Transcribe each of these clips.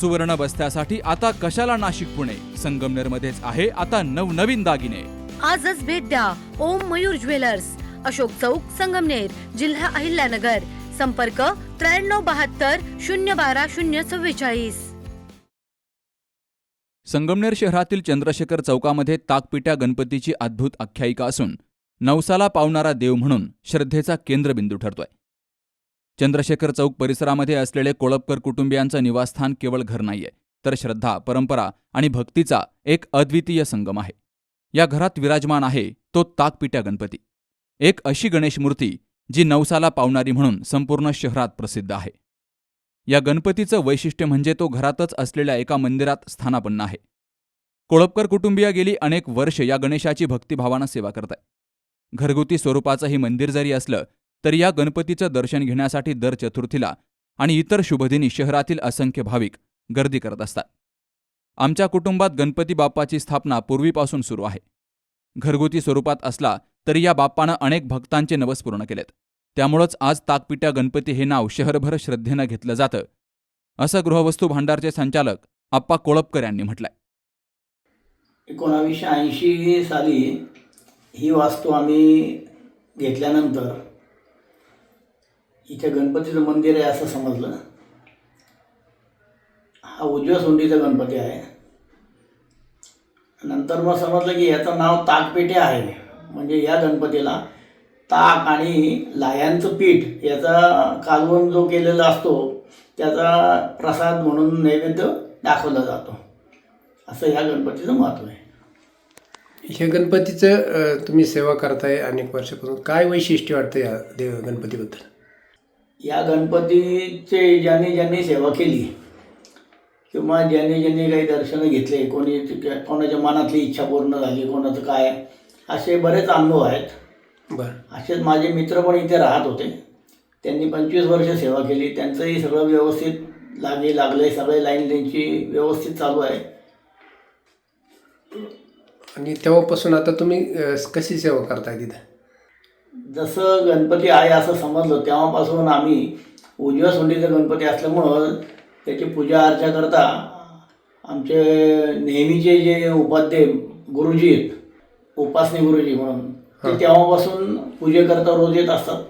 सुवर्ण बस्त्यासाठी आता कशाला नाशिक पुणे? संगमनेर मध्येच आहे आता नवनवीन दागिने. आजच भेट द्या ओम मयूर ज्वेलर्स. अशोक चौक संगमनेर जिल्हा अहिल्यानगर. संपर्क त्र्याण्णव बहात्तर शून्य बारा शून्य चव्वेचाळीस. संगमनेर शहरातील चंद्रशेखर चौकामध्ये ताकपिट्या गणपतीची अद्भुत आख्यायिका असून नवसाला पावणारा देव म्हणून श्रद्धेचा केंद्रबिंदू ठरतोय. चंद्रशेखर चौक परिसरामध्ये असलेले कोळपकर कुटुंबियांचं निवासस्थान केवळ घर नाहीये तर श्रद्धा परंपरा आणि भक्तीचा एक अद्वितीय संगम आहे. या घरात विराजमान आहे तो ताकपिट्या गणपती. एक अशी गणेश मूर्ती जी नवसाला पावणारी म्हणून संपूर्ण शहरात प्रसिद्ध आहे. या गणपतीचं वैशिष्ट्य म्हणजे तो घरातच असलेल्या एका मंदिरात स्थानापन्न आहे. कोळपकर कुटुंबीय गेली अनेक वर्ष या गणेशाची भक्तिभावानं सेवा करत आहे घरगुती स्वरूपाचं हे मंदिर जरी असलं तर या गणपतीचं दर्शन घेण्यासाठी दर चतुर्थीला आणि इतर शुभदिनी शहरातील असंख्य भाविक गर्दी करत असतात. आमच्या कुटुंबात गणपती बाप्पाची स्थापना पूर्वीपासून सुरू आहे. घरगुती स्वरूपात असला तरी या बाप्पानं अनेक भक्तांचे नवस पूर्ण केलेत. त्यामुळंच आज ताकपिट्या गणपती हे नाव शहरभर श्रद्धेनं घेतलं जातं असं गृहवस्तू भांडारचे संचालक आप्पा कोळपकर यांनी म्हटलंय. एकोणावीसशे ऐंशी साली ही वास्तू आम्ही घेतल्यानंतर इथे गणपतीचं मंदिर आहे असं समजलं. हा उजव्या सोंडीचा गणपती आहे. नंतर मग समजलं की याचं नाव ताकपेटे आहे. म्हणजे या गणपतीला ताक आणि लायांचं पीठ याचा कालवण जो केलेला असतो त्याचा प्रसाद म्हणून नैवेद्य दाखवला जातो. असं ह्या गणपतीचं महत्त्व आहे. ह्या गणपतीचं तुम्ही सेवा करताय अनेक वर्षापासून. काय वैशिष्ट्य वाटतं या देव गणपतीबद्दल? या गणपतीचे ज्यांनी ज्यांनी सेवा केली किंवा ज्यांनी ज्यांनी काही दर्शनं घेतले कोणी कोणाच्या मनातली इच्छा पूर्ण झाली कोणाचं काय असे बरेच अनुभव आहेत. बरं. असेच माझे मित्र पण इथे राहत होते. त्यांनी पंचवीस वर्ष सेवा केली. त्यांचंही सगळं व्यवस्थित लागे लागले सगळे लाईन त्यांची व्यवस्थित चालू आहे. आणि तेव्हापासून आता तुम्ही कशी सेवा करताय तिथं? जसं गणपती आहे असं समजलं तेव्हापासून आम्ही उजव्या सोंडीचा गणपती असल्यामुळं त्याची पूजा अर्चा करता आमचे नेहमीचे जे उपाध्ये गुरुजी आहेत उपासनी गुरुजी म्हणून ते तेव्हापासून पूजेकरता रोज येत असतात.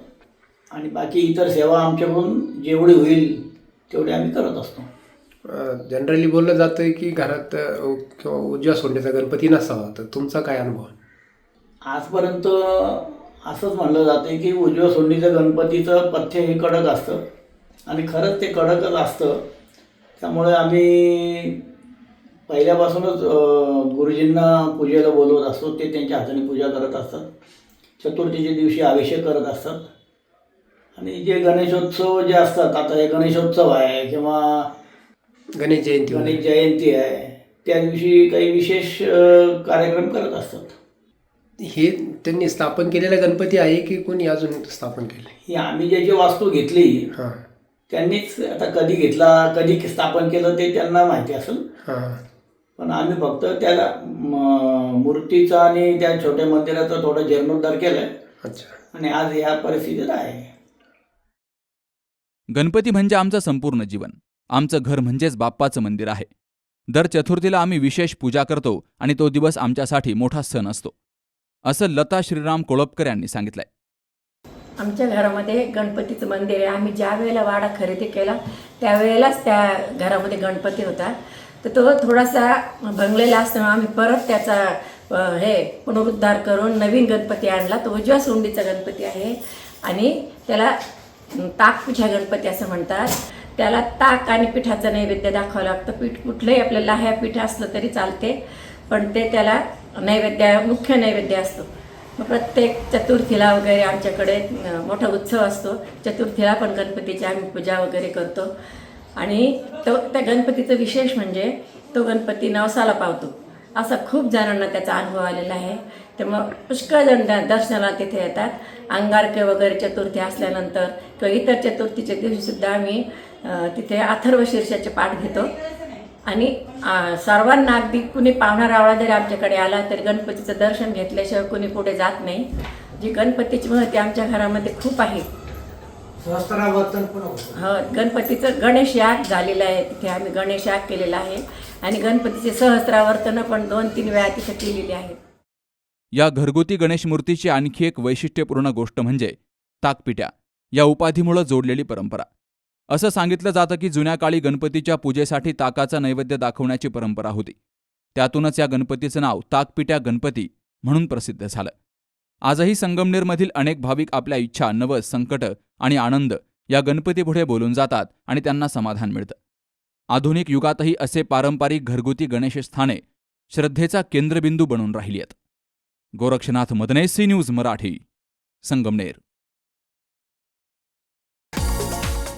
आणि बाकी इतर सेवा आमच्याकडून जेवढी होईल तेवढी आम्ही करत असतो. जनरली बोललं जातं की घरात किंवा उजव्या सोंडीचा गणपती नसावा. तर तुमचा काय अनुभव? आजपर्यंत असंच म्हणलं जाते की उजव्या सोंडीचं गणपतीचं पथ्य हे कडक असतं. आणि खरंच ते कडकच असतं. त्यामुळे आम्ही पहिल्यापासूनच गुरुजींना पूजेला बोलवत असतो. ते त्यांच्या हाताने पूजा करत असतात. चतुर्थीच्या दिवशी अभिषेक करत असतात. आणि जे गणेशोत्सव जे असतात आता हे गणेशोत्सव आहे किंवा गणेश जयंती. गणेश जयंती आहे त्या दिवशी काही विशेष कार्यक्रम करत असतात. हे त्यांनी स्थापन केलेला गणपती आहे की कोणी अजून स्थापन केले ही आम्ही ज्याची वास्तू घेतली हां. त्यांनीच आता कधी घेतला कधी स्थापन केलं ते त्यांना माहिती असेल. हां. पण आम्ही फक्त त्याला म- मूर्तीचा आणि त्या छोट्या मंदिराचा थोडा जीर्णोद्धार केलाय. अच्छा. आणि आज या परिस्थितीत आहे. गणपती म्हणजे आमचं संपूर्ण जीवन. आमचं घर म्हणजेच बाप्पाचं मंदिर आहे. दर चतुर्थीला आम्ही विशेष पूजा करतो आणि तो दिवस आमच्यासाठी मोठा सण असतो. असं लता श्रीराम कोळपकर यांनी सांगितलंय. आमच्या घरामध्ये गणपतीचं मंदिर आहे. आम्ही ज्या वेळेला वाडा खरेदी केला त्यावेळेलाच त्या घरामध्ये गणपती होता. तर तो थोडासा भंगलेला असल्यामुळे आम्ही परत त्याचा हे पुनरुद्धार करून नवीन गणपती आणला. तो उजव्या सोंडीचा गणपती आहे. आणि त्याला अं, गणपती असं म्हणतात. त्याला ताक आणि पिठाचं नैवेद्य दाखवावं लागतं. पीठ कुठलंही आपल्याला ह्या पीठ असलं तरी चालते. पण ते त्याला नैवेद्य मुख्य नैवेद्य असतो. मग प्रत्येक चतुर्थीला वगैरे आमच्याकडे मोठा उत्सव असतो. चतुर्थीला पण गणपतीची आम्ही पूजा वगैरे करतो. आणि तो त्या गणपतीचं विशेष म्हणजे तो गणपती नवसाला पावतो. असा खूप जणांना त्याचा अनुभव आलेला आहे. त्यामुळं पुष्कळ जण द- दर्शनाला तिथे येतात. अंगारके वगैरे चतुर्थी असल्यानंतर किंवा इतर चतुर्थीच्या दिवशीसुद्धा आम्ही तिथे अथर्व शीर्षाचे पाठ घेतो. आणि सर्वांना अगदी कुणी पाहुणा रावळा जरी आमच्याकडे आला तरी गणपतीचं दर्शन घेतल्याशिवाय कुणी पुढे जात नाही. जी गणपतीची महती आमच्या घरामध्ये खूप आहे. हो गणपतीचं गणेश याग झालेलं आहे. तिथे आम्ही गणेश याग केलेला आहे. आणि गणपतीचे सहस्रावर्तनं पण दोन तीन वेळा तिथे केलेली आहेत या घरगुती गणेश मूर्तीची आणखी एक वैशिष्ट्यपूर्ण गोष्ट म्हणजे ताकपिट्या. या उपाधीमुळं जोडलेली परंपरा. असं सांगितलं जातं की जुन्या काळी गणपतीच्या पूजेसाठी ताकाचा नैवेद्य दाखवण्याची परंपरा होती. त्यातूनच या गणपतीचं नाव ताकपिट्या गणपती म्हणून प्रसिद्ध झालं. आजही संगमनेरमधील अनेक भाविक आपल्या इच्छा नवस संकट आणि आनंद या गणपतीपुढे बोलून जातात आणि त्यांना समाधान मिळतं. आधुनिक युगातही असे पारंपरिक घरगुती गणेश स्थाने श्रद्धेचा केंद्रबिंदू बनून राहिली आहेत. Gorakshnath Madane C news Marathi Sangamner.